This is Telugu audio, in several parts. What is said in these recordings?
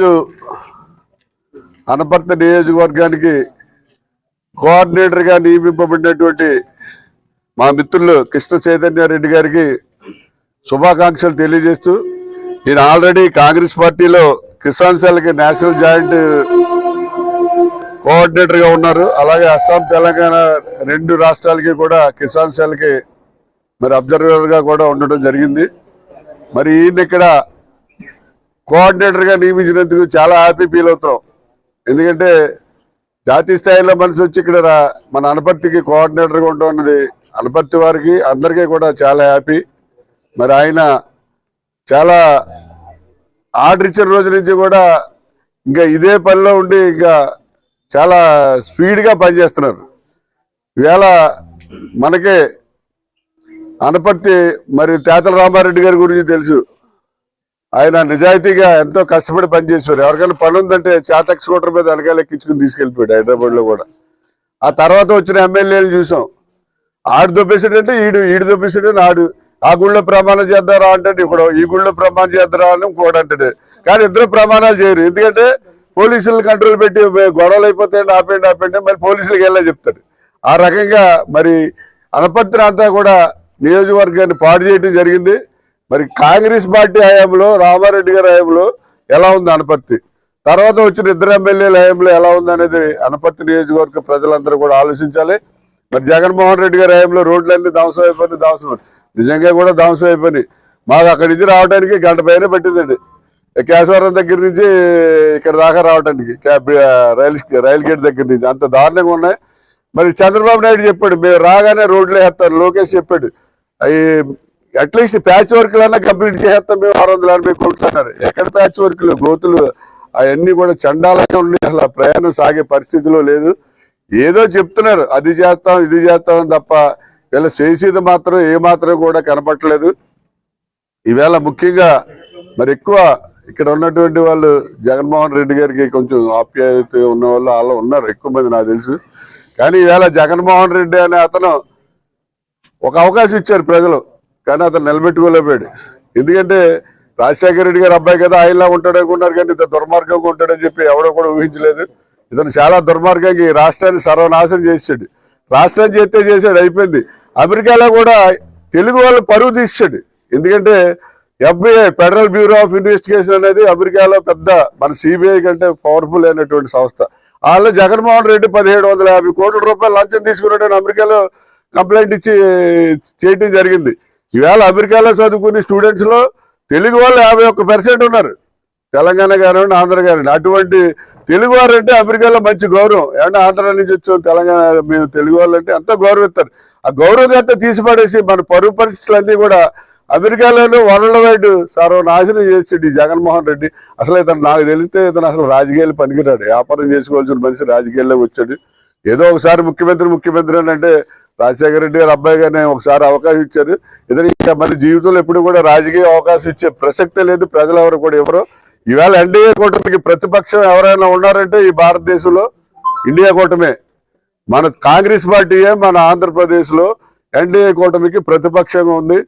ఈరోజు అనపర్త నియోజకవర్గానికి కోఆర్డినేటర్గా నియమింపబడినటువంటి మా మిత్రులు కృష్ణ చైతన్య రెడ్డి గారికి శుభాకాంక్షలు తెలియజేస్తూ ఈయన ఆల్రెడీ కాంగ్రెస్ పార్టీలో కిసాన్ సెల్కి నేషనల్ జాయింట్ కోఆర్డినేటర్గా ఉన్నారు. అలాగే అస్సాం తెలంగాణ రెండు రాష్ట్రాలకి కూడా కిసాన్ సెల్కి మరి అబ్జర్వర్గా కూడా ఉండడం జరిగింది. మరి ఈయన ఇక్కడ కోఆర్డినేటర్గా నియమించినందుకు చాలా హ్యాపీ ఫీల్ అవుతాం ఎందుకంటే జాతీయ స్థాయిలో మనిషి వచ్చి ఇక్కడ మన అనపర్తికి కోఆర్డినేటర్గా ఉండడం అన్నది అనపర్తి వారికి అందరికీ కూడా చాలా హ్యాపీ. మరి ఆయన చాలా ఆర్డర్ ఇచ్చిన రోజు నుంచి కూడా ఇంకా ఇదే పనిలో ఉండి ఇంకా చాలా స్పీడ్గా పనిచేస్తున్నారు. ఇవాళ మనకే అనపర్తి మరి తేతల రామారెడ్డి గారి గురించి తెలుసు. ఆయన నిజాయితీగా ఎంతో కష్టపడి పనిచేశారు ఎవరికైనా పని ఉందంటే చాతక్ స్కూటర్ మీద వెనకాల ఎక్కించుకుని తీసుకెళ్ళిపోయాడు హైదరాబాద్లో కూడా. ఆ తర్వాత వచ్చిన ఎమ్మెల్యేలు చూసాం. ఆడు దొబ్బేసాడంటే ఈడు ఈడు దొబ్బేసాడని ఆడు ఆ గుళ్ళో ప్రమాణం చేద్దారా అంటే ఇప్పుడు. ఈ గుళ్ళో ప్రమాణం చేద్దారా అని ఇంకోటి అంటాడు. కానీ ఇద్దరు ప్రమాణాలు చేయరు. ఎందుకంటే పోలీసులు కంట్రోల్ పెట్టి గొడవలు అయిపోతాయండి ఆపేయండి ఆపేయండి మరి పోలీసులకు వెళ్ళా చెప్తారు ఆ రకంగా మరి అనపత్రి అంతా కూడా నియోజకవర్గాన్ని పాడు చేయడం జరిగింది. మరి కాంగ్రెస్ పార్టీ హయాంలో రామారెడ్డి గారి హయాంలో ఎలా ఉంది అనపత్తి? తర్వాత వచ్చిన ఇద్దరు ఎమ్మెల్యేల హయాంలో ఎలా ఉంది అనేది అనపత్తి నియోజకవర్గ ప్రజలందరూ కూడా ఆలోచించాలి. మరి జగన్మోహన్ రెడ్డి గారి హయాంలో రోడ్లన్నీ ధ్వంసం అయిపోయినాయి ధ్వంసం నిజంగా కూడా ధ్వంసం అయిపోయినాయి. మాకు అక్కడి నుంచి రావడానికి గంట పైన పెట్టిందండి. కేశవరం దగ్గర నుంచి ఇక్కడ దాకా రావడానికి రైల్ రైల్ గేట్ దగ్గర నుంచి అంత దారుణంగా ఉన్నాయి. మరి చంద్రబాబు నాయుడు చెప్పాడు మేము రాగానే రోడ్లు వేస్తారు లోకేష్ చెప్పాడు అవి అట్లీస్ట్ ప్యాచ్ వర్క్లన్నా కంప్లీట్ చేస్తాం మేము ఆరు వందల ఎనభై కోట్లు అన్నారు ఎక్కడ ప్యాచ్ వర్క్లు గోతులు అవన్నీ కూడా చండాలంగా ఉన్నాయి. అసలు ప్రయాణం సాగే పరిస్థితిలో లేదు. ఏదో చెప్తున్నారు అది చేస్తాం ఇది చేస్తాం తప్ప వీళ్ళ చేసేది మాత్రం ఏ మాత్రం కూడా కనపట్లేదు ఈవేళ ముఖ్యంగా మరి ఎక్కువ ఇక్కడ ఉన్నటువంటి వాళ్ళు జగన్మోహన్ రెడ్డి గారికి కొంచెం ఆప్యాయత ఉన్న వాళ్ళు వాళ్ళు ఉన్నారు ఎక్కువ మంది నాకు తెలుసు. కానీ ఈవేళ జగన్మోహన్ రెడ్డి అనే అతను ఒక అవకాశం ఇచ్చారు ప్రజలు. కానీ అతను నిలబెట్టుకోలేకపోయాడు. ఎందుకంటే రాజశేఖర రెడ్డి గారు అబ్బాయి కదా ఆయనలా ఉంటాడు అనుకున్నారు కానీ ఇంత దుర్మార్గంగా ఉంటాడని చెప్పి ఎవడో కూడా ఊహించలేదు. ఇతను చాలా దుర్మార్గంగా ఈ రాష్ట్రాన్ని సర్వనాశనం చేసాడు రాష్ట్రం చేస్తే చేశాడు అయిపోయింది. అమెరికాలో కూడా తెలుగు వాళ్ళు పరువు తీసాడు ఎందుకంటే FBI federal bureau of investigation అనేది అమెరికాలో పెద్ద మన సిబిఐ కంటే పవర్ఫుల్ అయినటువంటి సంస్థ. వాళ్ళు జగన్మోహన్ రెడ్డి పదిహేడు వందల యాభై కోట్ల రూపాయలు లంచం తీసుకున్నాడని అమెరికాలో కంప్లైంట్ ఇచ్చి చేయటం జరిగింది. ఈవేళ అమెరికాలో చదువుకునే స్టూడెంట్స్లో తెలుగు వాళ్ళు యాభై ఒక్క పర్సెంట్ ఉన్నారు. తెలంగాణ కానివ్వండి ఆంధ్ర కానివ్వండి అటువంటి తెలుగు వారంటే అంటే అమెరికాలో మంచి గౌరవం. ఏమంటే ఆంధ్ర నుంచి వచ్చాం తెలంగాణ మేము తెలుగు వాళ్ళు అంటే ఎంతో గౌరవిస్తారు. ఆ గౌరవం అంతా తీసిపడేసి మన పరువు పరిస్థితులన్నీ కూడా అమెరికాలోనూ వరల్డ్ వైడ్ సర్వనాశనం చేసాడు ఈ జగన్మోహన్ రెడ్డి. అసలు ఇతను నాకు తెలిస్తే ఇతను అసలు రాజకీయాలు పనికిరాడు. వ్యాపారం చేసుకోవాల్సిన మనిషి రాజకీయాల్లో వచ్చాడు. ఏదో ఒకసారి ముఖ్యమంత్రి ముఖ్యమంత్రి అని అంటే రాజశేఖర రెడ్డి గారు అబ్బాయి గారిని ఒకసారి అవకాశం ఇచ్చారు. ఇద్దరు ఇంకా మన జీవితంలో ఎప్పుడు కూడా రాజకీయ అవకాశం ఇచ్చే ప్రసక్తే లేదు. ప్రజలు ఎవరు కూడా ఎవరు? ఈవేళ ఎన్డీఏ కూటమికి ప్రతిపక్షం ఎవరైనా ఉన్నారంటే ఈ భారతదేశంలో ఇండియా కూటమే. మన కాంగ్రెస్ పార్టీయే మన ఆంధ్రప్రదేశ్లో ఎన్డీఏ కూటమికి ప్రతిపక్షంగా ఉంది.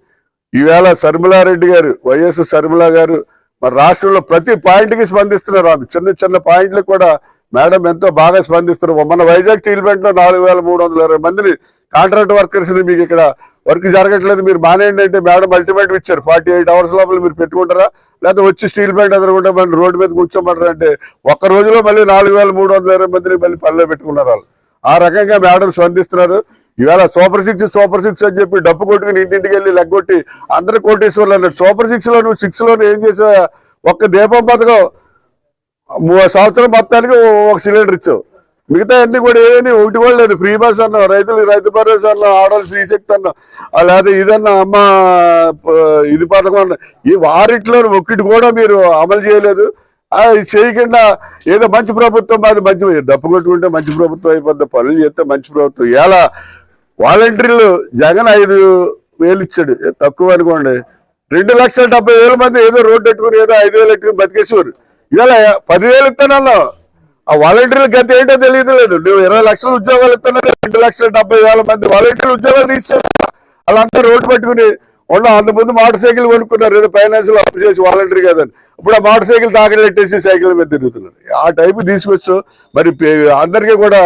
ఈవేళ శర్మిలారెడ్డి గారు వైఎస్ శర్మిల గారు మన రాష్ట్రంలో ప్రతి పాయింట్కి స్పందిస్తున్నారు ఆమె. చిన్న చిన్న పాయింట్లకు కూడా మేడం ఎంతో బాగా స్పందిస్తున్నారు. మన వైజాగ్ స్టీల్ ప్లాంట్ నాలుగు వేల మూడు వందల మందిని కాంట్రాక్ట్ వర్కర్స్ని మీకు ఇక్కడ వర్క్ జరగట్లేదు మీరు మానేయండి అంటే మేడం అల్టిమేట్ ఇచ్చారు. ఫార్టీ ఎయిట్ అవర్స్ లోపల మీరు పెట్టుకుంటారా? లేకపోతే వచ్చి స్టీల్ ప్లాంట్ ఎదురుకుంటే మళ్ళీ రోడ్డు మీద కూర్చోమంటారా అంటే ఒక్క రోజులో మళ్ళీ నాలుగు వేల మూడు వందల ఇరవై మందిని మళ్ళీ పనిలో పెట్టుకున్నారు వాళ్ళు. ఆ రకంగా మేడం స్పందిస్తున్నారు. ఈవేళ సూపర్ సిక్స్ సూపర్ సిక్స్ అని చెప్పి డప్పు కొట్టుకుని ఇంటింటికి వెళ్ళి లెగ్గొట్టి అందరు కోటేశ్వర్లు అన్నాడు సూపర్ సిక్స్లో నువ్వు సిక్స్లో ఏం చేసావు ఒక్క దీపం పథకం. సంవత్సరం మొత్తానికి ఒక సిలిండర్ ఇచ్చావు. మిగతా అన్ని కూడా ఏమీ ఒకటి కూడా లేదు. ఫ్రీ బస్ అన్నావు రైతులు రైతు భరోసా అన్నావు ఆడవాళ్ళు శ్రీశక్తి అన్నావు ఆ లేదా ఇదన్నా అమ్మ ఇది పథకం అన్న ఈ వారిట్లో ఒక్కటి కూడా మీరు అమలు చేయలేదు. చేయకుండా ఏదో మంచి ప్రభుత్వం మాది మంచి డప్పు కొట్టుకుంటే మంచి ప్రభుత్వం అయిపోద్ది పనులు చేస్తే మంచి ప్రభుత్వం. ఎలా వాలంటీర్లు జగన్ ఐదు వేలు ఇచ్చాడు. తక్కువ అనుకోండి. రెండు లక్షల డెబ్బై వేల మంది ఏదో రోడ్డు పెట్టుకుని ఏదో ఐదు వేలు పెట్టుకుని బతికేసేవారు. ఇవాళ పదివేలు ఇస్తానన్నావు. ఆ వాలంటీర్ల గతి ఏంటో తెలియదు లేదు. నువ్వు ఇరవై లక్షల ఉద్యోగాలు ఇస్తున్నా రెండు లక్షల డెబ్బై వేల మంది వాలంటీర్లు ఉద్యోగాలు తీసేవా వాళ్ళంతా రోడ్డు పట్టుకుని ఉన్న అంతకుముందు మోటార్ సైకిల్ కొనుక్కున్నారు. ఏదో ఫైనాన్స్లో అప్పు చేసి వాలంటీర్ కదని. ఇప్పుడు ఆ మోటార్ సైకిల్ తాకలు పెట్టేసి సైకిల్ మీద తిరుగుతున్నారు. ఆ టైపు తీసుకొచ్చు. మరి పే- అందరికీ కూడా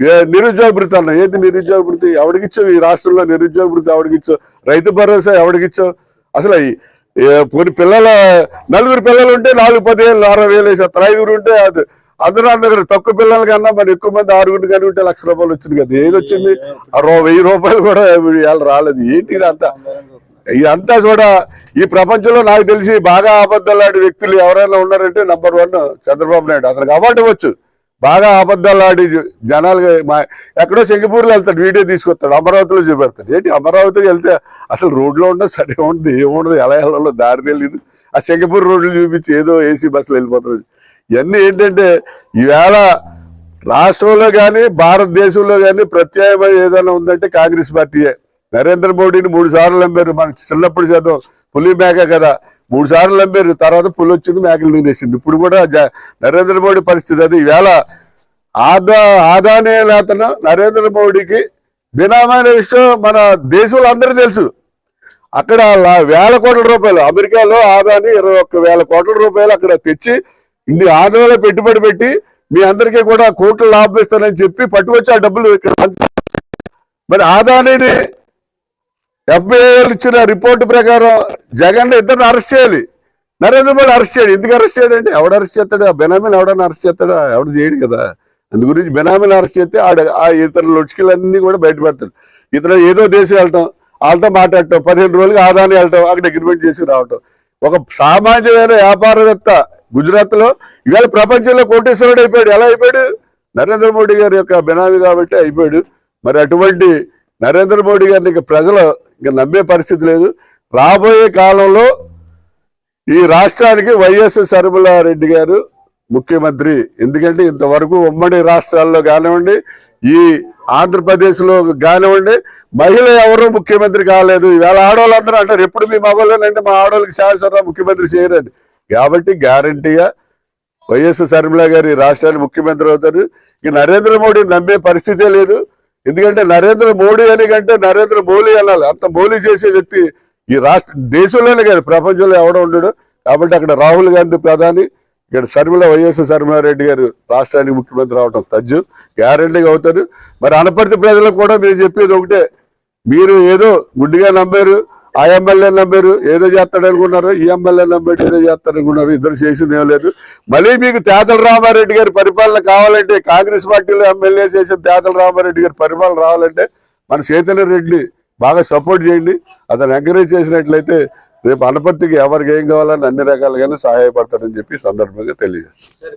ఏ నిరుద్యోగ భృతి అన్న ఏది నిరుద్యోగ భృతి? ఎవడికిచ్చావు ఈ రాష్ట్రంలో నిరుద్యోగ భృతి ఎవడికిచ్చావు రైతు భరోసా ఎవడికిచ్చావు అసలు ఏ కొన్ని పిల్లల నలుగురు పిల్లలు ఉంటే నాలుగు పదివేలు అరవై వేలు వేసేస్తారు. ఐదుగురు ఉంటే అది అందరూ అందరు తక్కువ పిల్లల కన్నా మరి ఎక్కువ మంది ఆరుగురు కానీ ఉంటే లక్ష రూపాయలు వచ్చింది కదా. ఏది వచ్చింది? వెయ్యి రూపాయలు కూడా ఇవాళ రాలేదు. ఏంటి ఇదంతా? ఇదంతా కూడా ఈ ప్రపంచంలో నాకు తెలిసి బాగా అబద్ధాలాడే వ్యక్తులు ఎవరైనా ఉన్నారంటే నంబర్ వన్ చంద్రబాబు నాయుడు. అతనికి అవార్డు ఇవ్వచ్చు. బాగా అబద్ధాలాడి జ- జనాలుగా మా ఎక్కడో సింగపూర్లో వెళ్తాడు వీడియో తీసుకొస్తాడు అమరావతిలో చూపెడతాడు. ఏంటి అమరావతికి వెళ్తే అసలు రోడ్లో ఉండదు సరే ఉండదు ఏముండదు ఎలా వెళ్ళాలో దారి తెలియదు ఆ సింగపూర్ రోడ్లు చూపించి ఏదో ఏసీ బస్సులో వెళ్ళిపోతాడు. ఇవన్నీ ఏంటంటే ఈవేళ రాష్ట్రంలో కానీ భారతదేశంలో కానీ ప్రత్యామ్నాయం ఏదైనా ఉందంటే కాంగ్రెస్ పార్టీయే. నరేంద్ర మోడీని మూడు సార్లు నమ్మారు. మన చిన్నప్పుడు చదువు పులి మేక కదా. మూడు సార్లు నమ్మారు. తర్వాత పులి వచ్చింది మేకలు తినేసింది. ఇప్పుడు కూడా నరేంద్ర మోడీ పరిస్థితి అది. ఈవేళ ఆదా ఆదానే లేతను నరేంద్ర మోడీకి బినామైన విషయం మన దేశంలో అందరూ తెలుసు. అక్కడ వేల కోట్ల రూపాయలు. అమెరికాలో ఆదాని ఇరవై ఒక్క వేల కోట్ల రూపాయలు అక్కడ తెచ్చి ఇన్ని ఆదాయంలో పెట్టుబడి పెట్టి మీ అందరికీ కూడా కోట్లు లాభం ఇస్తానని చెప్పి పట్టుకొచ్చి ఆ డబ్బులు మరి ఆదానీని ఎఫ్బిఐ ఇచ్చిన రిపోర్ట్ ప్రకారం జగన్ ఇద్దరిని అరెస్ట్ చేయాలి. నరేంద్ర మోడీ అరెస్ట్ చేయాలి. ఎందుకు అరెస్ట్ చేయడండి? ఎవడు అరెస్ట్ చేస్తాడు? ఆ బెనామీని ఎవడన్నా అరెస్ట్ చేస్తాడా? ఎవడు చేయడు కదా. అందు గురించి బెనామీని అరెస్ట్ చేస్తే ఆడ ఆ ఇతర లొచ్చుకలన్నీ కూడా బయటపెడతాడు. ఇతర ఏదో దేశం వెళ్ళటం వాళ్ళతో మాట్లాడటం పదిహేను రోజులకి ఆదాని వెళ్ళటం అక్కడ అగ్రిమెంట్ చేసి రావటం. ఒక సామాన్యమైన వ్యాపారవేత్త గుజరాత్లో ఇవాళ ప్రపంచంలో కోటేశ్వరుడు అయిపోయాడు. ఎలా అయిపోయాడు? నరేంద్ర మోడీ గారి యొక్క బినామీ కాబట్టి అయిపోయాడు. మరి అటువంటి నరేంద్ర మోడీ గారిని ఇంకా ప్రజలు ఇంకా నమ్మే పరిస్థితి లేదు. రాబోయే కాలంలో ఈ రాష్ట్రానికి వైఎస్ సర్మలారెడ్డి గారు ముఖ్యమంత్రి. ఎందుకంటే ఇంతవరకు ఉమ్మడి రాష్ట్రాల్లో కానివ్వండి ఈ ఆంధ్రప్రదేశ్లో కానివ్వండి మహిళ ఎవరూ ముఖ్యమంత్రి కాలేదు. ఈవేళ ఆడవాళ్ళందరూ అంటారు ఎప్పుడు మీ మగవాళ్ళనంటే మా ఆడవాళ్ళకి శాసనసభ ముఖ్యమంత్రి చేయరండి కాబట్టి గ్యారంటీగా వైఎస్ శర్మిల గారి రాష్ట్రానికి ముఖ్యమంత్రి అవుతారు. ఇక నరేంద్ర మోడీ నమ్మే పరిస్థితే లేదు. ఎందుకంటే నరేంద్ర మోడీ అని కంటే నరేంద్ర మోలీ అనాలి అంత మోలీ చేసే వ్యక్తి ఈ రాష్ట్ర దేశంలోనే కాదు ప్రపంచంలో ఎవడో ఉండడు. కాబట్టి అక్కడ రాహుల్ గాంధీ ప్రధాని ఇక్కడ శర్మిల వైఎస్ శర్మిలారెడ్డి గారు రాష్ట్రానికి ముఖ్యమంత్రి అవడం తజ్జు గ్యారంటీగా అవుతారు. మరి అనపర్తి ప్రజలకు కూడా మీరు చెప్పేది ఒకటే. మీరు ఏదో గుడ్డిగా నమ్మారు ఆ ఎమ్మెల్యే నమ్మారు ఏదో చేస్తాడు అనుకున్నారు ఈ ఎమ్మెల్యే నమ్మాడు ఏదో చేస్తాడు అనుకున్నారు ఇద్దరు చేసింది ఏం లేదు. మళ్ళీ మీకు తేతల రామారెడ్డి గారి పరిపాలన కావాలంటే కాంగ్రెస్ పార్టీలో ఎమ్మెల్యే చేసిన తేతల రామారెడ్డి గారి పరిపాలన రావాలంటే మన చైతన్య రెడ్డిని బాగా సపోర్ట్ చేయండి. అతను ఎంకరేజ్ చేసినట్లయితే రేపు అనపర్తికి ఎవరికి ఏం కావాలని అన్ని రకాలుగానే సహాయపడతాడని చెప్పి సందర్భంగా తెలియజేస్తాను.